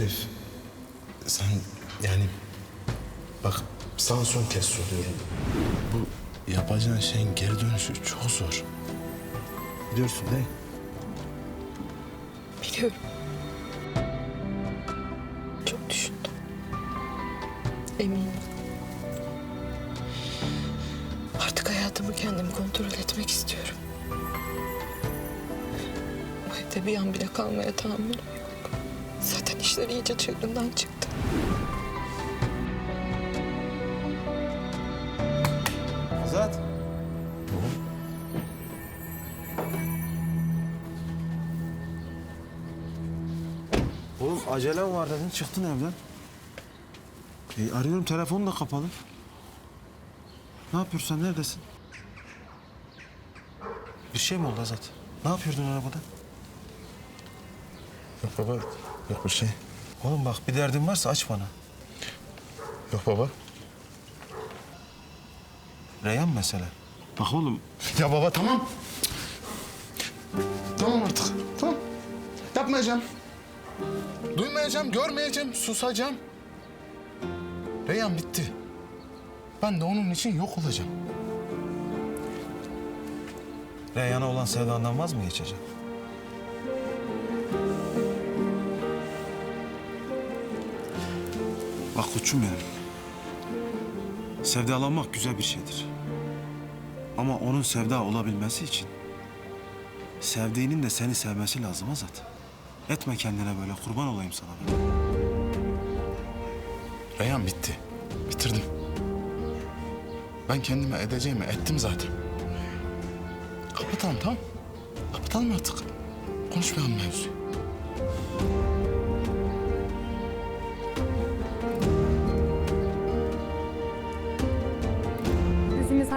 Elif, sen yani bak sana son kez soruyorum. Bu yapacağın şeyin geri dönüşü çok zor. Biliyorsun değil mi? Biliyorum. Çok düşündüm. Eminim. Artık hayatımı kendim kontrol etmek istiyorum. Bu evde bir an bile kalmaya tahammülüm işler iyice çığırından çıktı. Azat. Oğlum acelem var dedin çıktın evden. E, arıyorum telefon da kapalı. Ne yapıyorsun sen neredesin? Bir şey mi oldu Azat? Ne yapıyordun arabada? Yok baba, yok bir şey. Oğlum bak bir derdin varsa aç bana. Yok baba. Reyhan mesele. Bak oğlum Ya baba tamam. Tamam artık, tamam. Yapmayacağım. Duymayacağım, görmeyeceğim, susacağım. Reyhan bitti. Ben de onun için yok olacağım. Reyhan'a olan sevdandan vaz mı geçeceksin? Bak koçum benim. Sevdalanmak güzel bir şeydir. Ama onun sevda olabilmesi için sevdiğinin de seni sevmesi lazım Azat. Etme kendine böyle kurban olayım sana. ben. Reyhan bitti. Bitirdim. Ben kendime edeceğimi ettim zaten. Kapatalım tamam Kapatalım artık. Konuşmayalım mevzuyu.